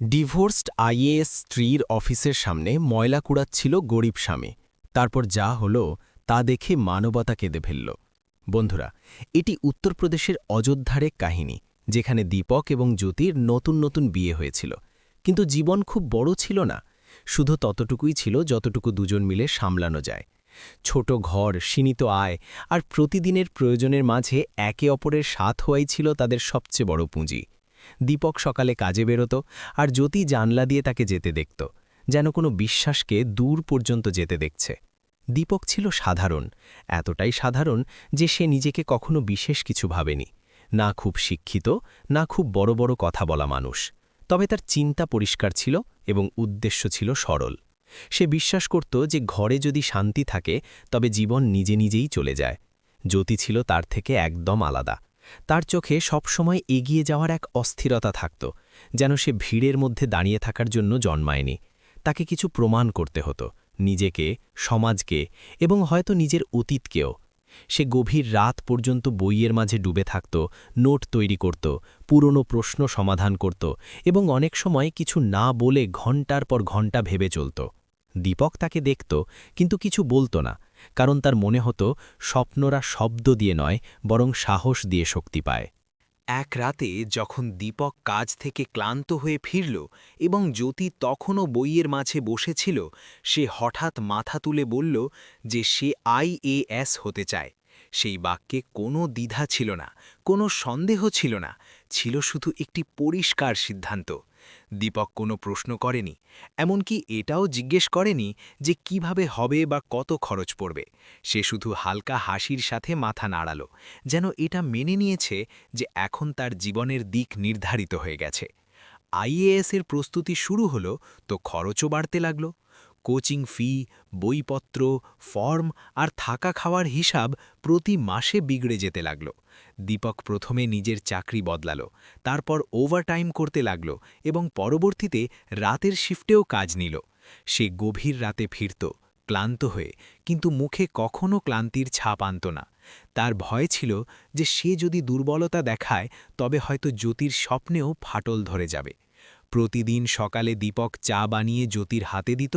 Divorced IAS স্ত্রীর অফিসের সামনে ময়লা কুড়াচ্ছিল গরিব স্বামী। তারপর যা হলো তা দেখে মানবতা কেঁদে ফেলল। বন্ধুরা, এটি উত্তরপ্রদেশের অযোধ্যার কাহিনী, যেখানে দীপক এবং জ্যোতির নতুন নতুন বিয়ে হয়েছিল। কিন্তু জীবন খুব বড় ছিল না, শুধু ততটুকুই ছিল যতটুকু দুজন মিলে সামলানো যায়। ছোট ঘর, সীমিত আয় আর প্রতিদিনের প্রয়োজনের মাঝে একে অপরের সাথ হওয়াই ছিল তাদের সবচেয়ে বড় পুঁজি। দীপক সকালে কাজে বেরোত আর জ্যোতি জানলা দিয়ে তাকে যেতে দেখত, যেন কোনো বিশ্বাসকে দূর পর্যন্ত যেতে দেখছে। দীপক ছিল সাধারণ, এতটাই সাধারণ যে সে নিজেকে কখনো বিশেষ কিছু ভাবেনি। না খুব শিক্ষিত, না খুব বড় বড় কথা বলা মানুষ। তবে তার চিন্তা পরিষ্কার ছিল এবং উদ্দেশ্য ছিল সরল। সে বিশ্বাস করত যে ঘরে যদি শান্তি থাকে, তবে জীবন নিজে নিজেই চলে যায়। জ্যোতি ছিল তার থেকে একদম আলাদা। তার চোখে সবসময় এগিয়ে যাওয়ার এক অস্থিরতা থাকত, যেন সে ভিড়ের মধ্যে দাঁড়িয়ে থাকার জন্য জন্মায়নি। তাকে কিছু প্রমাণ করতে হতো, নিজেকে, সমাজকে এবং হয়তো নিজের অতীতকেও। সে গভীর রাত পর্যন্ত বইয়ের মাঝে ডুবে থাকত, নোট তৈরি করত, পুরনো প্রশ্ন সমাধান করত এবং অনেক সময় কিছু না বলে ঘণ্টার পর ঘণ্টা ভেবে চলত। দীপক তাকে দেখত, কিন্তু কিছু বলতো না। কারণ তার মনে হতো স্বপ্নরা শব্দ দিয়ে নয়, বরং সাহস দিয়ে শক্তি পায়। এক রাতে যখন দীপক কাজ থেকে ক্লান্ত হয়ে ফিরল এবং জ্যোতি তখনও বইয়ের মাঝে বসেছিল, সে হঠাৎ মাথা তুলে বলল যে সে আইএএস হতে চায়। সেই বাক্যে কোনো দ্বিধা ছিল না, কোনো সন্দেহ ছিল না, ছিল শুধু একটি পরিষ্কার সিদ্ধান্ত। দীপক কোনো প্রশ্ন করেনি, এমনকি এটাও জিজ্ঞেস করেনি যে কীভাবে হবে বা কত খরচ পড়বে। সে শুধু হালকা হাসির সাথে মাথা নাড়াল, যেন এটা মেনে নিয়েছে যে এখন তার জীবনের দিক নির্ধারিত হয়ে গেছে। আইএএসের প্রস্তুতি শুরু হলো তো খরচও বাড়তে লাগল। কোচিং ফি, বইপত্র, ফর্ম আর থাকা খাওয়ার হিসাব প্রতি মাসে বিগড়ে যেতে লাগল। দীপক প্রথমে নিজের চাকরি বদলালো, তারপর ওভারটাইম করতে লাগল এবং পরবর্তীতে রাতের শিফটেও কাজ নিল। সে গভীর রাতে ফিরত, ক্লান্ত হয়ে, কিন্তু মুখে কখনো ক্লান্তির ছাপ আনত না। তার ভয় ছিল যে সে যদি দুর্বলতা দেখায়, তবে হয়তো জ্যোতির স্বপ্নেও ফাটল ধরে যাবে। প্রতিদিন সকালে দীপক চা বানিয়ে জ্যোতির হাতে দিত,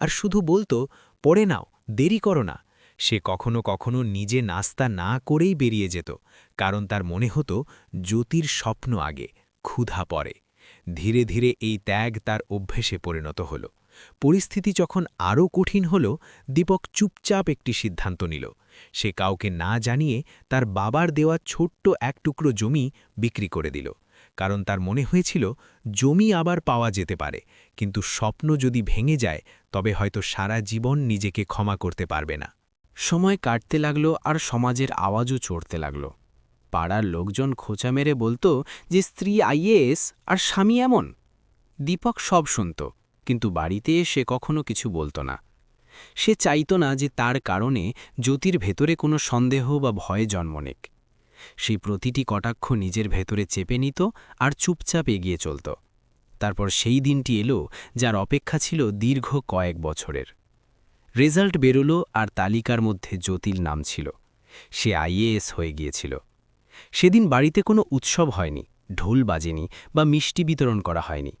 আর শুধু বলতো, পড়ে নাও, দেরি করো না। সে কখনো কখনো নিজে নাস্তা না করেই বেরিয়ে যেত, কারণ তার মনে হতো জ্যোতির স্বপ্ন আগে, ক্ষুধা পরে। ধীরে ধীরে এই ত্যাগ তার অভ্যেসে পরিণত হল। পরিস্থিতি যখন আরও কঠিন হল, দীপক চুপচাপ একটি সিদ্ধান্ত নিল। সে কাউকে না জানিয়ে তার বাবার দেওয়া ছোট্ট এক টুকরো জমি বিক্রি করে দিল। কারণ তার মনে হয়েছিল, জমি আবার পাওয়া যেতে পারে, কিন্তু স্বপ্ন যদি ভেঙে যায়, তবে হয়তো সারা জীবন নিজেকে ক্ষমা করতে পারবে না। সময় কাটতে লাগল আর সমাজের আওয়াজও চড়তে লাগল। পাড়ার লোকজন খোঁচা মেরে বলতো যে স্ত্রী আইএএস আর স্বামী এমন। দীপক সব শুনত, কিন্তু বাড়িতে সে কখনো কিছু বলতো না। সে চাইত না যে তার কারণে জ্যোতির ভেতরে কোনো সন্দেহ বা ভয়ে জন্ম নেক। সেই প্রতিটি কটাক্ষ নিজের ভেতরে চেপে নিত আর চুপচাপ এগিয়ে চলত। তারপর সেই দিনটি এলো, যার অপেক্ষা ছিল দীর্ঘ কয়েক বছরের। রেজাল্ট বেরোলো আর তালিকার মধ্যে জ্যোতির নাম ছিল। সে আইএএস হয়ে গিয়েছিল। সেদিন বাড়িতে কোনো উৎসব হয়নি, ঢোল বাজেনি বা মিষ্টি বিতরণ করা হয়নি।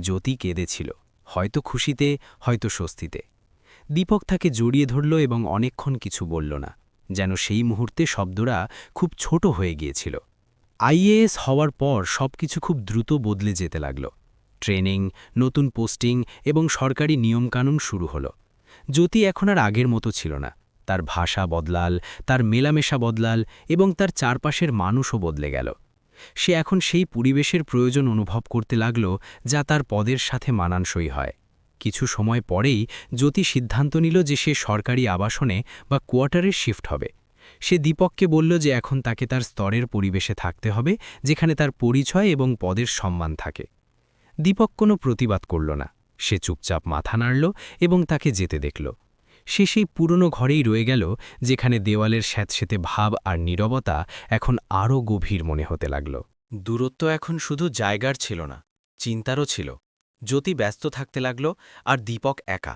জ্যোতি কেঁদেছিল, হয়তো খুশিতে, হয়তো স্বস্তিতে। দীপক তাকে জড়িয়ে ধরল এবং অনেকক্ষণ কিছু বলল না, যেন সেই মুহূর্তে শব্দরা খুব ছোট হয়ে গিয়েছিল। আইএএস হওয়ার পর সবকিছু খুব দ্রুত বদলে যেতে লাগল। ট্রেনিং, নতুন পোস্টিং এবং সরকারি নিয়মকানুন শুরু হলো। জ্যোতি এখন আর আগের মতো ছিল না। তার ভাষা বদলাল, তার মেলামেশা বদলাল এবং তার চারপাশের মানুষও বদলে গেল। সে এখন সেই পরিবেশের প্রয়োজন অনুভব করতে লাগল যা তার পদের সাথে মানানসই হয়। কিছু সময় পরেই জ্যোতি সিদ্ধান্ত নিল যে সে সরকারি আবাসনে বা কোয়ার্টারে শিফট হবে। সে দীপককে বলল যে এখন তাকে তার স্তরের পরিবেশে থাকতে হবে, যেখানে তার পরিচয় এবং পদের সম্মান থাকে। দীপক কোনো প্রতিবাদ করল না। সে চুপচাপ মাথা নাড়ল এবং তাকে যেতে দেখল। সে সেই পুরনো ঘরেই রয়ে গেল, যেখানে দেওয়ালের স্যাঁতস্যাঁতে ভাব আর নীরবতা এখন আরও গভীর মনে হতে লাগল। দূরত্ব এখন শুধু জায়গার ছিল না, চিন্তারও ছিল। জ্যোতি ব্যস্ত থাকতে লাগল আর দীপক একা।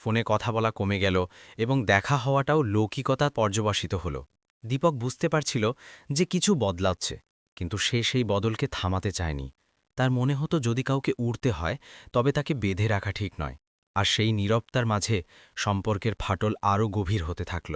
ফোনে কথা বলা কমে গেল এবং দেখা হওয়াটাও লৌকিকতা পর্যবসিত হল। দীপক বুঝতে পারছিল যে কিছু বদলাচ্ছে, কিন্তু সে সেই বদলকে থামাতে চায়নি। তার মনে হতো যদি কাউকে উড়তে হয়, তবে তাকে বেঁধে রাখা ঠিক নয়, আর সেই নীরবতার মাঝে সম্পর্কের ফাটল আরও গভীর হতে থাকল।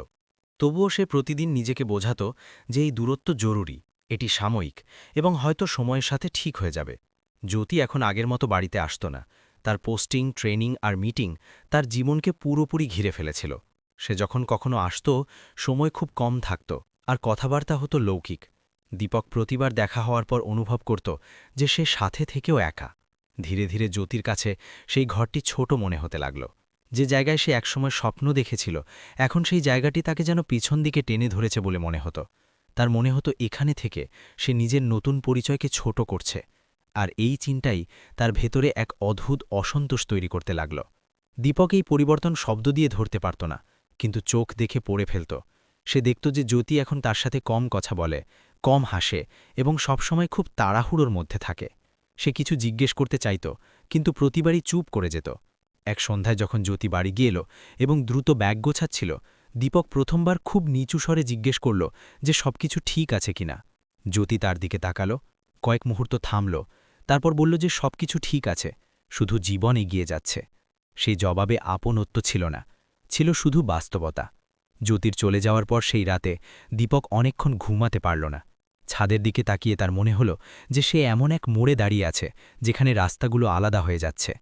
তবুও সে প্রতিদিন নিজেকে বোঝাত যে এই দূরত্ব জরুরি, এটি সাময়িক, এবং হয়তো সময়ের সাথে ঠিক হয়ে যাবে। জ্যোতি এখন আগের মতো বাড়িতে আসত না, তার পোস্টিং, ট্রেনিং আর মিটিং তার জীবনকে পুরোপুরি ঘিরে ফেলেছিল। সে যখন কখনো আসত, সময় খুব কম থাকত, আর কথাবার্তা হতো লৌকিক। দীপক প্রতিবার দেখা হওয়ার পর অনুভব করত যে সে সাথে থেকেও একা। ধীরে ধীরে জ্যোতির কাছে সেই ঘরটি ছোট মনে হতে লাগল। যে জায়গায় সে একসময় স্বপ্ন দেখেছিল, এখন সেই জায়গাটি তাকে যেন পিছন দিকে টেনে ধরেছে বলে মনে হতো। তার মনে হতো এখানে থেকে সে নিজের নতুন পরিচয়কে ছোট করছে, আর এই চিন্তাই তার ভেতরে এক অদ্ভুত অসন্তোষ তৈরি করতে লাগল। দীপক এই পরিবর্তন শব্দ দিয়ে ধরতে পারত না, কিন্তু চোখ দেখে পড়ে ফেলত। সে দেখত যে জ্যোতি এখন তার সাথে কম কথা বলে কম হাসে এবং সবসময় খুব তাড়াহুড়োর মধ্যে থাকে। সে কিছু জিজ্ঞেস করতে চাইত, কিন্তু প্রতিবারই চুপ করে যেত। এক সন্ধ্যায় যখন জ্যোতি বাড়ি গিয়ে এবং দ্রুত ব্যাগ গোছাচ্ছিল, দীপক প্রথমবার খুব নিচু স্বরে জিজ্ঞেস করল যে সবকিছু ঠিক আছে কিনা। জ্যোতি তার দিকে তাকালো, কয়েক মুহূর্ত থামল, তারপর বলল যে সবকিছু ঠিক আছে, শুধু জীবন এগিয়ে যাচ্ছে। সেই জবাবে আপনত্ব ছিল না, ছিল শুধু বাস্তবতা। জ্যোতির চলে যাওয়ার পর সেই রাতে দীপক অনেকক্ষণ ঘুমাতে পারল না। ছাদের দিকে তাকিয়ে তার মনে হল যে সে এমন এক মোড়ে দাঁড়িয়ে আছে, যেখানে রাস্তাগুলো আলাদা হয়ে যাচ্ছে।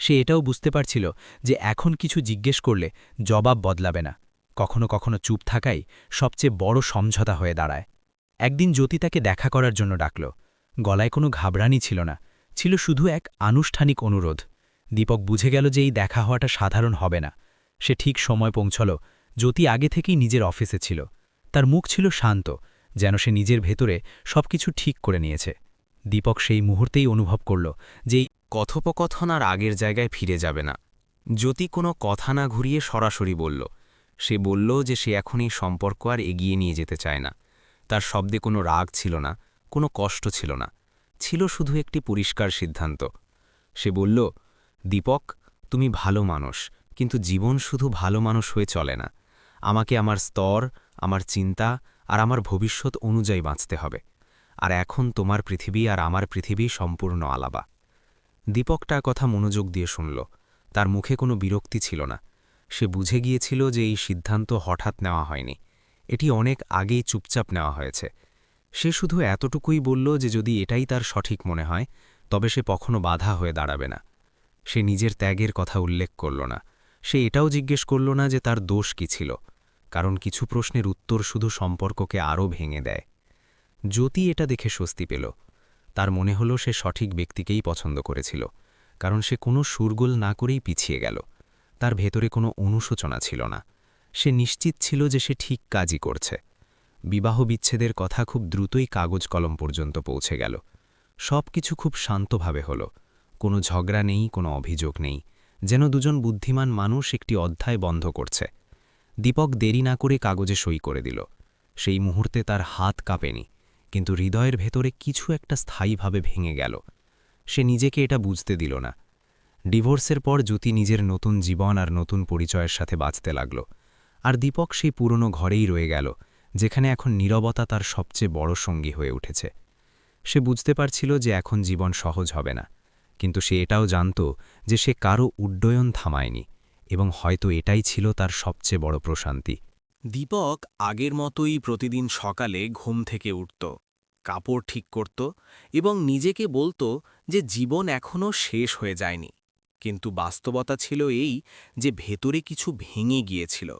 সে এটাও বুঝতে পারছিল যে এখন কিছু জিজ্ঞেস করলে জবাব বদলাবে না। কখনো কখনো চুপ থাকাই সবচেয়ে বড় সমঝোতা হয়ে দাঁড়ায়। একদিন জ্যোতি তাকে দেখা করার জন্য ডাকল। গলায় কোনো ঘাবড়ানি ছিল না, ছিল শুধু এক আনুষ্ঠানিক অনুরোধ। দীপক বুঝে গেল যে এই দেখা হওয়াটা সাধারণ হবে না। সে ঠিক সময় পৌঁছল। জ্যোতি আগে থেকেই নিজের অফিসে ছিল। তার মুখ ছিল শান্ত যেন সে নিজের ভেতরে সবকিছু ঠিক করে নিয়েছে। দীপক সেই মুহূর্তেই অনুভব করল যে কথোপকথন আর আগের জায়গায় ফিরে যাবে না। জ্যোতি কোনো কথা না ঘুরিয়ে সরাসরি বলল। সে বলল যে সে এখন এই সম্পর্ক আর এগিয়ে নিয়ে যেতে চায় না। তার শব্দে কোনো রাগ ছিল না, কোনো কষ্ট ছিল না। ছিল শুধু একটি পরিষ্কার সিদ্ধান্ত। সে বলল, দীপক, তুমি ভালো মানুষ, কিন্তু জীবন শুধু ভালো মানুষ হয়ে চলে না। আমাকে আমার স্তর, আমার চিন্তা আর আমার ভবিষ্যৎ অনুযায়ী বাঁচতে হবে। আর এখন তোমার পৃথিবী আর আমার পৃথিবী সম্পূর্ণ আলাবা দীপকটা কথা মনোযোগ দিয়ে শুনল। তার মুখে কোনো বিরক্তি ছিল না। সে বুঝে গিয়েছিল যে এই সিদ্ধান্ত হঠাৎ নেওয়া হয়নি। এটি অনেক আগেই চুপচাপ নেওয়া হয়েছে। সে শুধু এতটুকুই বলল যে যদি এটাই তার সঠিক মনে হয়, তবে সে কখনো বাধা হয়ে দাঁড়াবে না। সে নিজের ত্যাগের কথা উল্লেখ করল না। সে এটাও জিজ্ঞেস করল না যে তার দোষ কি ছিল। কারণ কিছু প্রশ্নের উত্তর শুধু সম্পর্ককে আরও ভেঙে দেয়। জ্যোতি এটা দেখে স্বস্তি পেল। তার মনে হলো সে সঠিক ব্যক্তিকেই পছন্দ করেছিল, কারণ সে কোনো সুরগোল না করেই পিছিয়ে গেল। তার ভেতরে কোনো অনুশোচনা ছিল না। সে নিশ্চিত ছিল যে সে ঠিক কাজই করছে। বিবাহ বিচ্ছেদের কথা খুব দ্রুতই কাগজ কলম পর্যন্ত পৌঁছে গেল। সব কিছু খুব শান্তভাবে হল। কোনো ঝগড়া নেই, কোনো অভিযোগ নেই। যেন দুজন বুদ্ধিমান মানুষ একটি অধ্যায় বন্ধ করছে। দীপক দেরি না করে কাগজে সই করে দিল। সেই মুহূর্তে তার হাত কাঁপেনি, কিন্তু হৃদয়ের ভেতরে কিছু একটা স্থায়ীভাবে ভেঙে গেল। সে নিজেকে এটা বুঝতে দিল না। ডিভোর্সের পর জ্যোতি নিজের নতুন জীবন আর নতুন পরিচয়ের সাথে বাঁচতে লাগল। আর দীপক সেই পুরনো ঘরেই রয়ে গেল, যেখানে এখন নীরবতা তার সবচেয়ে বড় সঙ্গী হয়ে উঠেছে। সে বুঝতে পারছিল যে এখন জীবন সহজ হবে না, কিন্তু সে এটাও জানত যে সে কারও উড্ডয়ন থামায়নি। এবং হয়তো এটাই ছিল তার সবচেয়ে বড় প্রশান্তি। দীপক আগের মতোই প্রতিদিন সকালে ঘুম থেকে উঠত, কাপড় ঠিক করত এবং নিজেকে বলতো যে জীবন এখনও শেষ হয়ে যায়নি। কিন্তু বাস্তবতা ছিল এই যে ভেতরে কিছু ভেঙে গিয়েছিল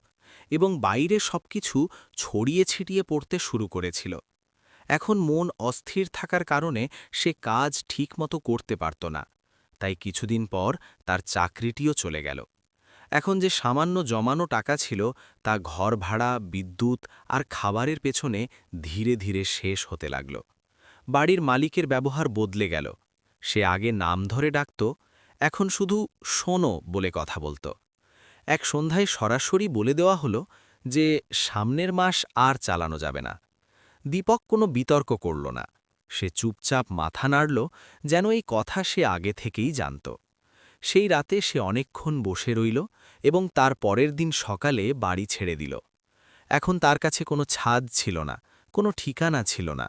এবং বাইরে সবকিছু ছড়িয়ে ছিটিয়ে পড়তে শুরু করেছিল। এখন মন অস্থির থাকার কারণে সে কাজ ঠিকমতো করতে পারত না, তাই কিছুদিন পর তার চাকরিটিও চলে গেল। এখন যে সামান্য জমানো টাকা ছিল, তা ঘর ভাড়া, বিদ্যুৎ আর খাবারের পেছনে ধীরে ধীরে শেষ হতে লাগল। বাড়ির মালিকের ব্যবহার বদলে গেল। সে আগে নাম ধরে ডাকত, এখন শুধু শোনো বলে কথা বলত। এক সন্ধ্যায় সরাসরি বলে দেওয়া হলো যে, সামনের মাস আর চালানো যাবে না। দীপক কোনো বিতর্ক করল না। সে চুপচাপ মাথা নাড়ল, যেন এই কথা সে আগে থেকেই জানত। সেই রাতে সে অনেকক্ষণ বসে রইল এবং তার পরের দিন সকালে বাড়ি ছেড়ে দিল। এখন তার কাছে কোনো ছাদ ছিল না, কোনো ঠিকানা ছিল না।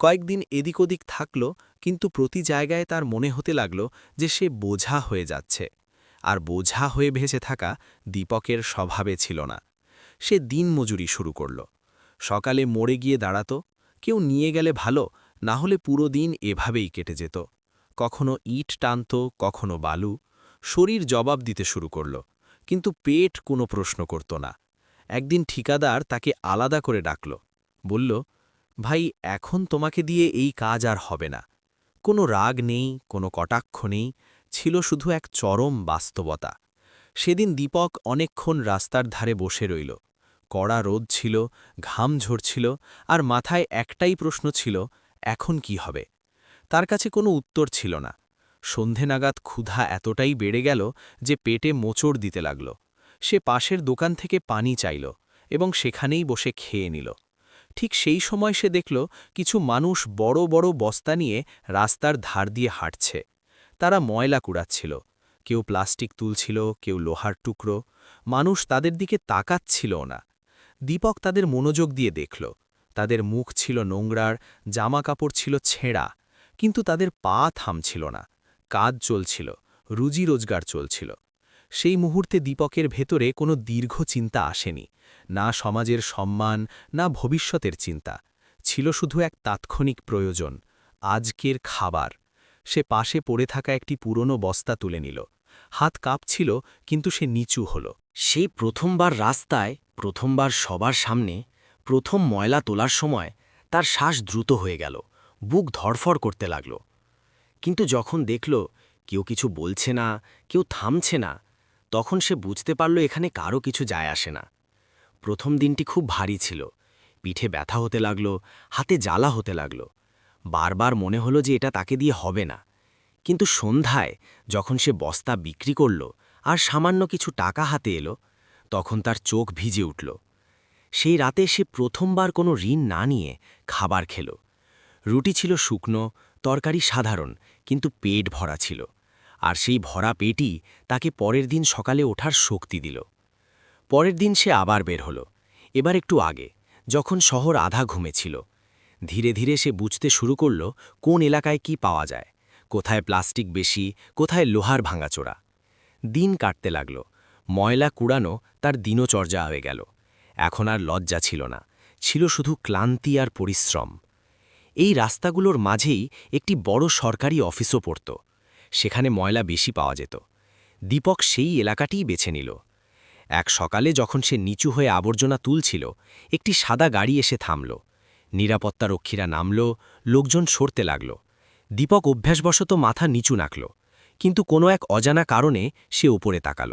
কয়েকদিন এদিক ওদিক থাকল, কিন্তু প্রতি জায়গায় তার মনে হতে লাগল যে সে বোঝা হয়ে যাচ্ছে। আর বোঝা হয়ে ভেসে থাকা দীপকের স্বভাবে ছিল না। সে দিন মজুরি শুরু করল। সকালে মরে গিয়ে দাঁড়াতো, কেউ নিয়ে গেলে ভালো, না হলে পুরো দিন এভাবেই কেটে যেত। কখনো ইট টানত, কখনো বালু, শরীর জবাব দিতে শুরু করল, কিন্তু পেট কোনো প্রশ্ন করত না। একদিন ঠিকাদার তাকে আলাদা করে ডাকল, বলল, ভাই, এখন তোমাকে দিয়ে এই কাজ আর হবে না। কোনো রাগ নেই, কোনো কটাক্ষ নেই, ছিল শুধু এক চরম বাস্তবতা। সেদিন দীপক অনেকক্ষণ রাস্তার ধারে বসে রইল। কড়া রোদ ছিল, ঘাম ঝরছিল, আর মাথায় একটাই প্রশ্ন ছিল, এখন কি হবে? তার কাছে কোনো উত্তর ছিল না। সন্ধে নাগাদ ক্ষুধা এতটাই বেড়ে গেল যে পেটে মোচড় দিতে লাগল। সে পাশের দোকান থেকে পানি চাইল এবং সেখানেই বসে খেয়ে নিল। ঠিক সেই সময় সে দেখল কিছু মানুষ বড় বড় বস্তা নিয়ে রাস্তার ধার দিয়ে হাঁটছে। তারা ময়লা কুড়াচ্ছিল। কেউ প্লাস্টিক তুলছিল, কেউ লোহার টুকরো। মানুষ তাদের দিকে তাকাচ্ছিলও না। দীপক তাদের মনোযোগ দিয়ে দেখল। তাদের মুখ ছিল নোংরার জামা কাপড় ছিল ছেঁড়া। কিন্তু তাদের পা থামছিল না কাজ চলছিল, রুজি রোজগার চলছিল। সেই মুহূর্তে দীপকের ভেতরে কোনো দীর্ঘ চিন্তা আসেনি, না সমাজের সম্মান, না ভবিষ্যতের চিন্তা। ছিল শুধু এক তাৎক্ষণিক প্রয়োজন, আজকের খাবার। সে পাশে পড়ে থাকা একটি পুরনো বস্তা তুলে নিল। হাত কাঁপছিল, কিন্তু সে নিচু হল। সেই প্রথমবার রাস্তায়, প্রথমবার সবার সামনে, প্রথম ময়লা তোলার সময় তার শ্বাস দ্রুত হয়ে গেল। বুক ধড়ফড় করতে লাগল। কিন্তু যখন দেখল কেউ কিছু বলছে না, কেউ থামছে না, তখন সে বুঝতে পারল এখানে কারও কিছু যায় আসে না। প্রথম দিনটি খুব ভারী ছিল। পিঠে ব্যথা হতে লাগল, হাতে জ্বালা হতে লাগল। বারবার মনে হলো যে এটা তাকে দিয়ে হবে না। কিন্তু সন্ধ্যায় যখন সে বস্তা বিক্রি করল আর সামান্য কিছু টাকা হাতে এলো, তখন তার চোখ ভিজে উঠল। সেই রাতে সে প্রথমবার কোনো ঋণ না নিয়ে খাবার খেল। রুটি ছিল শুকনো, তরকারি সাধারণ, কিন্তু পেট ভরা ছিল। আর সেই ভরা পেটই তাকে পরের দিন সকালে ওঠার শক্তি দিল। পরের দিন সে আবার বের হল। এবার একটু আগে, যখন শহর আধা ঘুমেছিল। ধীরে ধীরে সে বুঝতে শুরু করল, কোন এলাকায় কি পাওয়া যায়, কোথায় প্লাস্টিক বেশি, কোথায় লোহার ভাঙাচোরা। দিন কাটতে লাগল, ময়লা কুড়ানো তার দিনচর্যা হয়ে গেল। এখন আর লজ্জা ছিল না, ছিল শুধু ক্লান্তি আর পরিশ্রম। এই রাস্তাগুলোর মাঝেই একটি বড় সরকারি অফিসও পড়ত। সেখানে ময়লা বেশি পাওয়া যেত। দীপক সেই এলাকাটিই বেছে নিল। এক সকালে যখন সে নিচু হয়ে আবর্জনা তুলছিল, একটি সাদা গাড়ি এসে থামল। নিরাপত্তারক্ষীরা নামল, লোকজন সরতে লাগল। দীপক অভ্যাসবশত মাথা নিচু নাকল, কিন্তু কোনো এক অজানা কারণে সে উপরে তাকাল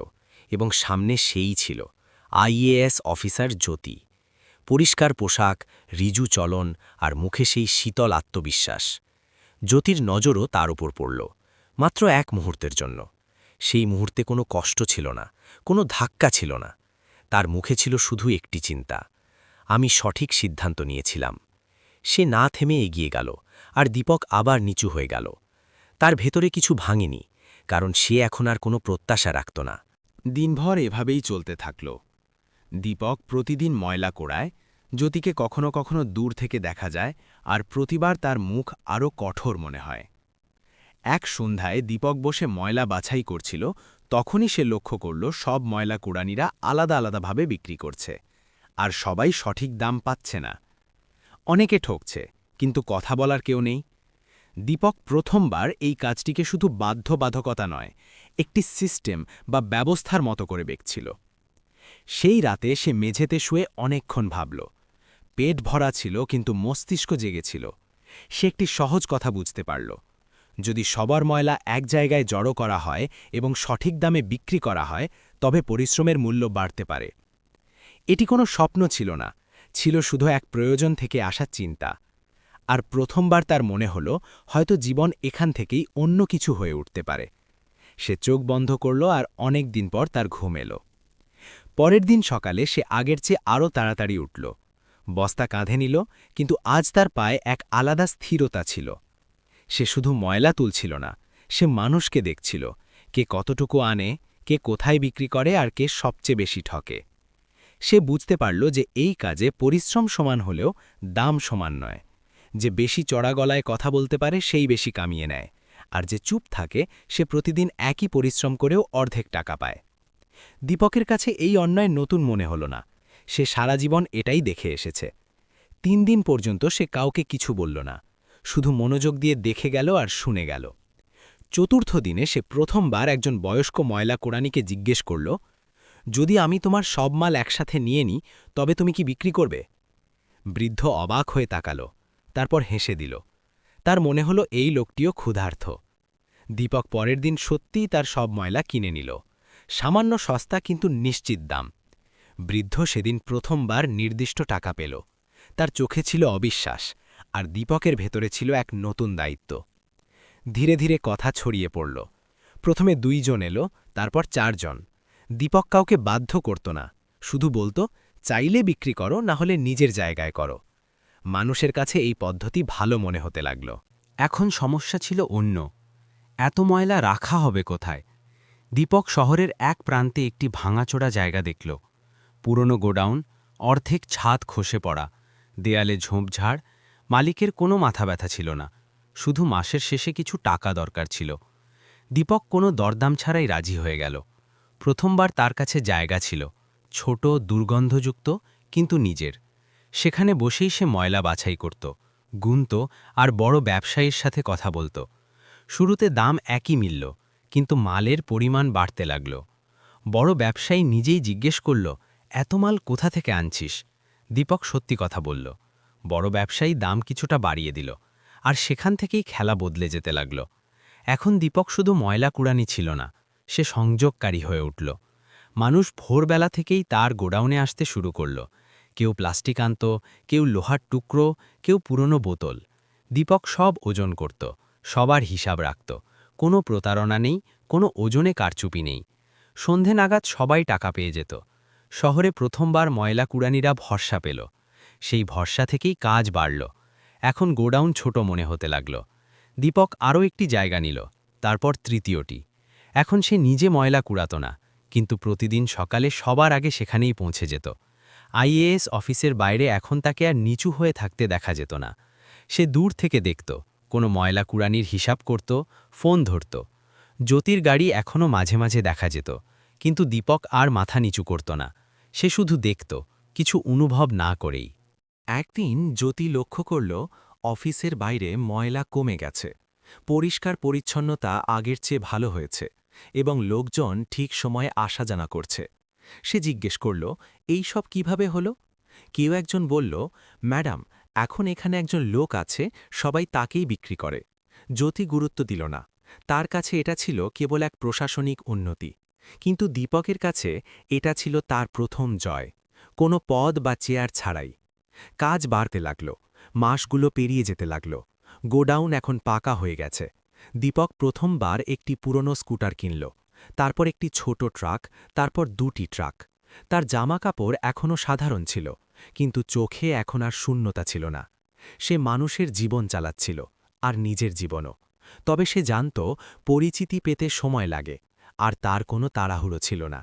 এবং সামনে সেই ছিল, আইএএস অফিসার জ্যোতি। পরিষ্কার পোশাক, রিজু চলন আর মুখে সেই শীতল আত্মবিশ্বাস। জ্যোতির নজরও তার উপর পড়ল, মাত্র এক মুহূর্তের জন্য। সেই মুহূর্তে কোনো কষ্ট ছিল না, কোনো ধাক্কা ছিল না। তার মুখে ছিল শুধু একটি চিন্তা, আমি সঠিক সিদ্ধান্ত নিয়েছিলাম। সে না থেমে এগিয়ে গেল আর দীপক আবার নিচু হয়ে গেল। তার ভেতরে কিছু ভাঙেনি, কারণ সে এখন আর কোনো প্রত্যাশা রাখত না। দিনভর এভাবেই চলতে থাকল। দীপক প্রতিদিন ময়লা কোড়ায়, জ্যোতিকে কখনো কখনো দূর থেকে দেখা যায় আর প্রতিবার তার মুখ আরও কঠোর মনে হয়। এক সন্ধ্যায় দীপক বসে ময়লা বাছাই করছিল, তখনই সে লক্ষ্য করল সব ময়লা কুড়ানিরা আলাদা আলাদাভাবে বিক্রি করছে আর সবাই সঠিক দাম পাচ্ছে না। অনেকে ঠকছে, কিন্তু কথা বলার কেউ নেই। দীপক প্রথমবার এই কাজটিকে শুধু বাধ্যবাধকতা নয়, একটি সিস্টেম বা ব্যবস্থার মতো করে বেঁকছিল সেই রাতে সে মেঝেতে শুয়ে অনেকক্ষণ ভাবল। পেট ভরা ছিল, কিন্তু মস্তিষ্ক জেগেছিল সে একটি সহজ কথা বুঝতে পারল। যদি সবার ময়লা এক জায়গায় জড়ো করা হয় এবং সঠিক দামে বিক্রি করা হয়, তবে পরিশ্রমের মূল্য বাড়তে পারে। এটি কোনো স্বপ্ন ছিল না, ছিল শুধু এক প্রয়োজন থেকে আসা চিন্তা। আর প্রথমবার তার মনে হল, হয়তো জীবন এখান থেকেই অন্য কিছু হয়ে উঠতে পারে। সে চোখ বন্ধ করল আর অনেক দিন পর তার ঘুম এলো। পরের দিন সকালে সে আগের চেয়ে আরও তাড়াতাড়ি উঠল। বস্তা কাঁধে নিল, কিন্তু আজ তার পায়ে এক আলাদা স্থিরতা ছিল। সে শুধু ময়লা তুলছিল না, সে মানুষকে দেখছিল, কে কতটুকু আনে, কে কোথায় বিক্রি করে আর কে সবচেয়ে বেশি ঠকে। সে বুঝতে পারল যে এই কাজে পরিশ্রম সমান হলেও দাম সমান নয়। যে বেশি চড়া গলায় কথা বলতে পারে সেই বেশি কামিয়ে নেয়, আর যে চুপ থাকে সে প্রতিদিন একই পরিশ্রম করেও অর্ধেক টাকা পায়। দীপকের কাছে এই অন্যায় নতুন মনে হল না। সে সারা জীবন এটাই দেখে এসেছে। তিন দিন পর্যন্ত সে কাউকে কিছু বলল না। শুধু মনোযোগ দিয়ে দেখে গেল আর শুনে গেল। চতুর্থ দিনে সে প্রথমবার একজন বয়স্ক ময়লা কোরআনীকে জিজ্ঞেস করল, যদি আমি তোমার সব মাল একসাথে নিয়ে নিই, তবে তুমি কি বিক্রি করবে? বৃদ্ধ অবাক হয়ে তাকাল, তারপর হেসে দিল, তার মনে হলো এই লোকটিও ক্ষুধার্থ। দীপক পরের দিন সত্যিই তার সব ময়লা কিনে নিল। সামান্য সস্তা কিন্তু নিশ্চিত দাম। বৃদ্ধ সেদিন প্রথমবার নির্দিষ্ট টাকা পেল। তার চোখে ছিল অবিশ্বাস, আর দীপকের ভেতরে ছিল এক নতুন দায়িত্ব। ধীরে ধীরে কথা ছড়িয়ে পড়ল। প্রথমে দুইজন এলো, তারপর চারজন। দীপক কাউকে বাধ্য করত না। শুধু বলতো, চাইলে বিক্রি করো না হলে নিজের জায়গায় করো। মানুষের কাছে এই পদ্ধতি ভালো মনে হতে লাগল। এখন সমস্যা ছিল অন্য। এত ময়লা রাখা হবে কোথায়? দীপক শহরের এক প্রান্তে একটি ভাঙাচোড়া জায়গা দেখল। পুরনো গোডাউন, অর্ধেক ছাদ খসে পড়া, দেয়ালে ঝোঁপঝাড়, মালিকের কোনো মাথা ব্যথা ছিল না, শুধু মাসের শেষে কিছু টাকা দরকার ছিল। দীপক কোনো দরদাম ছাড়াই রাজি হয়ে গেল। প্রথমবার তার কাছে জায়গা ছিল, ছোট, দুর্গন্ধযুক্ত, কিন্তু নিজের। সেখানে বসেই সে ময়লা বাছাই করত, গুনত আর বড় ব্যবসায়ীর সাথে কথা বলত। শুরুতে দাম একই মিলল কিন্তু মালের পরিমাণ বাড়তে লাগল। বড় ব্যবসায়ী নিজেই জিজ্ঞেস করল, এত মাল কোথা থেকে আনছিস? দীপক সত্যি কথা বলল। বড় ব্যবসায়ী দাম কিছুটা বাড়িয়ে দিল আর সেখান থেকেই খেলা বদলে যেতে লাগল। এখন দীপক শুধু ময়লা কুড়ানি ছিল না, সে সংযোগকারী হয়ে উঠল। মানুষ ভোরবেলা থেকেই তার গোডাউনে আসতে শুরু করল। কেউ প্লাস্টিক আনত, কেউ লোহার টুকরো, কেউ পুরনো বোতল। দীপক সব ওজন করত, সবার হিসাব রাখত। কোনো প্রতারণা নেই, কোনো ওজনে কারচুপি নেই। সন্ধে নাগাদ সবাই টাকা পেয়ে যেত। শহরে প্রথমবার ময়লা কুড়ানিরা ভরসা পেল। সেই ভরসা থেকেই কাজ বাড়ল। এখন গোডাউন ছোট মনে হতে লাগল। দীপক আরও একটি জায়গা নিল, তারপর তৃতীয়টি। এখন সে নিজে ময়লা কুড়াত না, কিন্তু প্রতিদিন সকালে সবার আগে সেখানেই পৌঁছে যেত। আইএএস অফিসের বাইরে এখন তাকে আর নিচু হয়ে থাকতে দেখা যেত না। সে দূর থেকে দেখত। কোনো ময়লা কুড়ানির হিসাব করত, ফোন ধরত। জ্যোতির গাড়ি এখনও মাঝে মাঝে দেখা যেত, কিন্তু দীপক আর মাথা নিচু করত না। সে শুধু দেখত, কিছু অনুভব না করেই। একদিন জ্যোতি লক্ষ্য করল, অফিসের বাইরে ময়লা কমে গেছে। পরিষ্কার পরিচ্ছন্নতা আগের চেয়ে ভালো হয়েছে এবং লোকজন ঠিক সময়ে আসা জানা করছে। সে জিজ্ঞেস করল, এই সব কীভাবে হলো? কেউ একজন বলল, ম্যাডাম এখন এখানে একজন লোক আছে, সবাই তাকেই বিক্রি করে। জ্যোতি গুরুত্ব দিল না। তার কাছে এটা ছিল কেবল এক প্রশাসনিক উন্নতি। কিন্তু দীপকের কাছে এটা ছিল তার প্রথম জয়। কোনো পদ বা চেয়ার ছাড়াই। কাজ বাড়তে লাগল, মাসগুলো পেরিয়ে যেতে লাগল। গোডাউন এখন পাকা হয়ে গেছে। দীপক প্রথমবার একটি পুরনো স্কুটার কিনল। তারপর একটি ছোট ট্রাক, তারপর দুটি ট্রাক। তার জামা কাপড় এখনও সাধারণ ছিল। কিন্তু চোখে এখন আর শূন্যতা ছিল না। সে মানুষের জীবন চালাচ্ছিল, আর নিজের জীবনও। তবে সে জানত, পরিচিতি পেতে সময় লাগে, আর তার কোনো তাড়াহুড়ো ছিল না।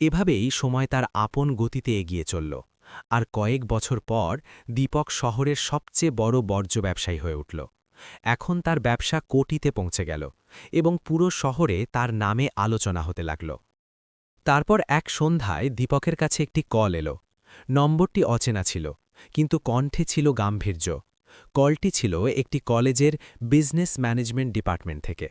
এভাবেই সময় তার আপন গতিতে এগিয়ে চলল, আর কয়েক বছর পর দীপক শহরের সবচেয়ে বড় বর্জ্য ব্যবসায়ী হয়ে উঠল। এখন তার ব্যবসা কোটিতে পৌঁছে গেল, এবং পুরো শহরে তার নামে আলোচনা হতে লাগল। তারপর এক সন্ধ্যায় দীপকের কাছে একটি কল এলো নম্বরটি অচেনা ছিল, কিন্তু কণ্ঠে ছিল গাম্ভীর্য। কলটি ছিল একটি কলেজের বিজনেস ম্যানেজমেন্ট ডিপার্টমেন্ট থেকে।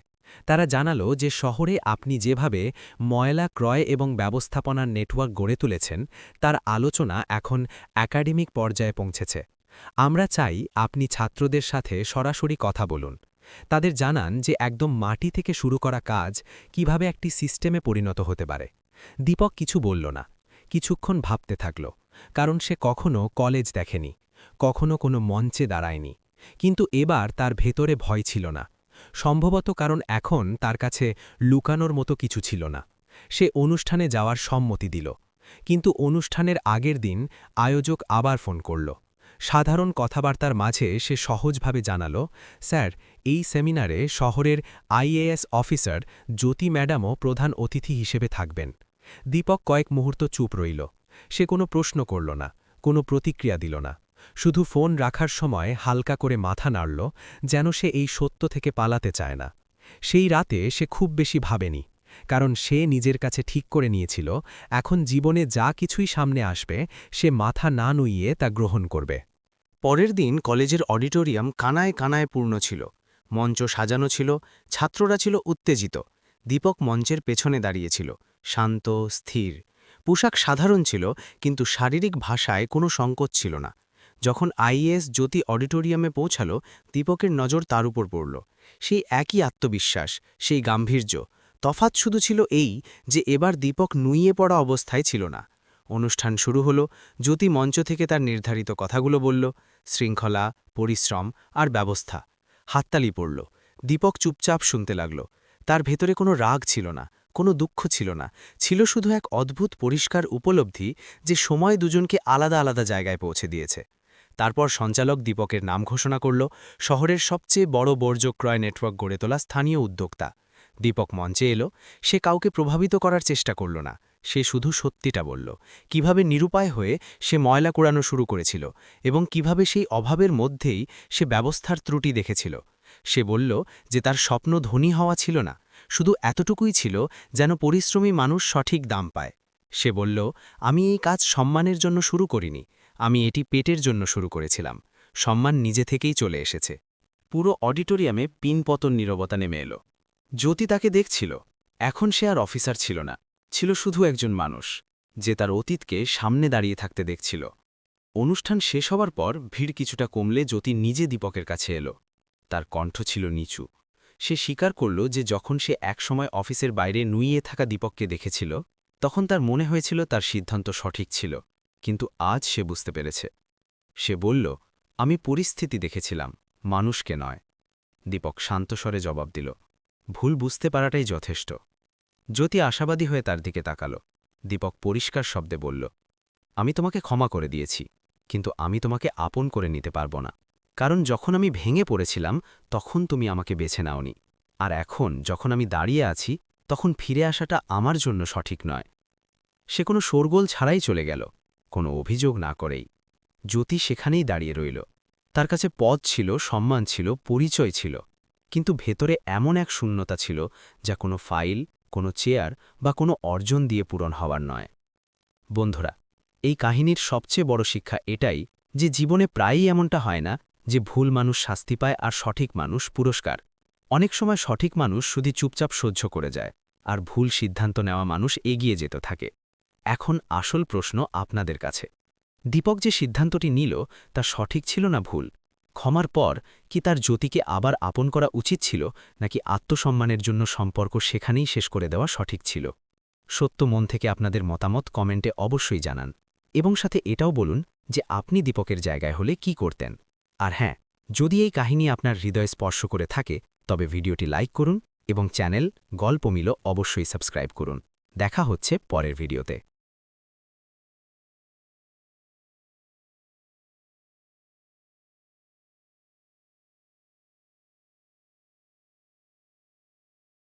তারা জানালো যে শহরে আপনি যেভাবে ময়লা ক্রয় এবং ব্যবস্থাপনার নেটওয়ার্ক গড়ে তুলেছেন, তার আলোচনা এখন একাডেমিক পর্যায়ে পৌঁছেছে। আমরা চাই আপনি ছাত্রদের সাথে সরাসরি কথা বলুন। তাদের জানান যে একদম মাটি থেকে শুরু করা কাজ কীভাবে একটি সিস্টেমে পরিণত হতে পারে। দীপক কিছু বলল না, কিছুক্ষণ ভাবতে থাকল। কারণ সে কখনো কলেজ দেখেনি, কখনো কোনো মঞ্চে দাঁড়ায়নি। কিন্তু এবার তার ভেতরে ভয় ছিল না। সম্ভবত কারণ এখন তার কাছে লুকানোর মতো কিছু ছিল না। সে অনুষ্ঠানে যাওয়ার সম্মতি দিল। কিন্তু অনুষ্ঠানের আগের দিন আয়োজক আবার ফোন করল। সাধারণ কথাবার্তার মাঝে সে সহজভাবে জানালো, স্যার, এই সেমিনারে শহরের আইএএস অফিসার জ্যোতি ম্যাডামও প্রধান অতিথি হিসেবে থাকবেন। দীপক কয়েক মুহূর্ত চুপ রইল। সে কোনো প্রশ্ন করল না, কোনো প্রতিক্রিয়া দিল না। শুধু ফোন রাখার সময় হালকা করে মাথা নাড়ল, যেন সে এই সত্য থেকে পালাতে চায় না। সেই রাতে সে খুব বেশি ভাবেনি, কারণ সে নিজের কাছে ঠিক করে নিয়েছিল, এখন জীবনে যা কিছুই সামনে আসবে, সে মাথা না নুইয়ে তা গ্রহণ করবে। পরের দিন কলেজের অডিটোরিয়াম কানায় কানায় পূর্ণ ছিল, মঞ্চ সাজানো ছিল, ছাত্ররা ছিল উত্তেজিত, দীপক মঞ্চের পেছনে দাঁড়িয়েছিল শান্ত, স্থির। পোশাক সাধারণ ছিল, কিন্তু শারীরিক ভাষায় কোনো সংকোচ ছিল না। যখন আইএস জ্যোতি অডিটোরিয়ামে পৌঁছাল, দীপকের নজর তার উপর পড়ল। সেই একই আত্মবিশ্বাস, সেই গাম্ভীর্য, তফাৎ শুধু ছিল এই যে এবার দীপক নুইয়ে পড়া অবস্থায় ছিল না। অনুষ্ঠান শুরু হল, জ্যোতি মঞ্চ থেকে তার নির্ধারিত কথাগুলো বলল, শৃঙ্খলা, পরিশ্রম আর ব্যবস্থা। হাততালি পড়ল, দীপক চুপচাপ শুনতে লাগল। তার ভেতরে কোনো রাগ ছিল না। কোনো দুঃখ ছিল না। ছিল শুধু এক অদ্ভুত পরিষ্কার উপলব্ধি যে সময় দুজনকে আলাদা আলাদা জায়গায় পৌঁছে দিয়েছে। তারপর সঞ্চালক দীপকের নাম ঘোষণা করল, শহরের সবচেয়ে বড় বর্জ্য ক্রয় নেটওয়ার্ক গড়ে তোলা স্থানীয় উদ্যোক্তা। দীপক মঞ্চে এলো, সে কাউকে প্রভাবিত করার চেষ্টা করল না। সে শুধু সত্যিটা বলল, কীভাবে নিরুপায় হয়ে সে ময়লা কুড়ানো শুরু করেছিল এবং কীভাবে সেই অভাবের মধ্যেই সে ব্যবস্থার ত্রুটি দেখেছিল। সে বলল যে তার স্বপ্ন ধনী হওয়া ছিল না শুধু এতটুকুই ছিল যেন পরিশ্রমী মানুষ সঠিক দাম পায়। সে বলল, আমি এই কাজ সম্মানের জন্য শুরু করিনি। আমি এটি পেটের জন্য শুরু করেছিলাম। সম্মান নিজে থেকেই চলে এসেছে। পুরো অডিটোরিয়ামে পিনপতন নীরবতা নেমে এলো। জ্যোতি তাকে দেখছিল। এখন সে আর অফিসার ছিল না। ছিল শুধু একজন মানুষ, যে তার অতীতকে সামনে দাঁড়িয়ে থাকতে দেখছিল। অনুষ্ঠান শেষ হবার পর ভিড় কিছুটা কমলে জ্যোতি নিজে দীপকের কাছে এলো। তার কণ্ঠ ছিল নিচু। সে স্বীকার করল যে যখন সে একসময় অফিসের বাইরে নুইয়ে থাকা দীপককে দেখেছিল, তখন তার মনে হয়েছিল তার সিদ্ধান্ত সঠিক ছিল, কিন্তু আজ সে বুঝতে পেরেছে। সে বলল, আমি পরিস্থিতি দেখেছিলাম, মানুষকে নয়। দীপক শান্তস্বরে জবাব দিল, ভুল বুঝতে পারাটাই যথেষ্ট। জ্যোতি আশাবাদী হয়ে তার দিকে তাকাল। দীপক পরিষ্কার শব্দে বলল, আমি তোমাকে ক্ষমা করে দিয়েছি, কিন্তু আমি তোমাকে আপন করে নিতে পারব না। কারণ যখন আমি ভেঙে পড়েছিলাম, তখন তুমি আমাকে বেছে নাওনি। আর এখন, যখন আমি দাঁড়িয়ে আছি, তখন ফিরে আসাটা আমার জন্য সঠিক নয়। সে কোনো শোরগোল ছাড়াই চলে গেল, কোনো অভিযোগ না করেই। জ্যোতি সেখানেই দাঁড়িয়ে রইল। তার কাছে পদ ছিল, সম্মান ছিল, পরিচয় ছিল। কিন্তু ভেতরে এমন এক শূন্যতা ছিল, যা কোনো ফাইল, কোনো চেয়ার বা কোনো অর্জন দিয়ে পূরণ হওয়ার নয়। বন্ধুরা, এই কাহিনীর সবচেয়ে বড় শিক্ষা এটাই যে জীবনে প্রায়ই এমনটা হয় না যে ভুল মানুষ শাস্তি পায় আর সঠিক মানুষ পুরস্কার। অনেক সময় সঠিক মানুষ শুধু চুপচাপ সহ্য করে যায়, আর ভুল সিদ্ধান্ত নেওয়া মানুষ এগিয়ে যেতে থাকে। এখন আসল প্রশ্ন আপনাদের কাছে। দীপক যে সিদ্ধান্তটি নিল, তা সঠিক ছিল না ভুল? ক্ষমার পর কি তার জ্যোতিকে আবার আপন করা উচিত ছিল, নাকি আত্মসম্মানের জন্য সম্পর্ক সেখানেই শেষ করে দেওয়া সঠিক ছিল? সত্য মন থেকে আপনাদের মতামত কমেন্টে অবশ্যই জানান। এবং সাথে এটাও বলুন যে আপনি দীপকের জায়গায় হলে কি করতেন? আর হ্যাঁ যদি এই কাহিনী আপনার হৃদয় স্পর্শ করে থাকে, তবে ভিডিওটি লাইক করুন এবং চ্যানেল গল্প মিল অবশ্যই সাবস্ক্রাইব করুন। দেখা হচ্ছে পরের ভিডিওতে।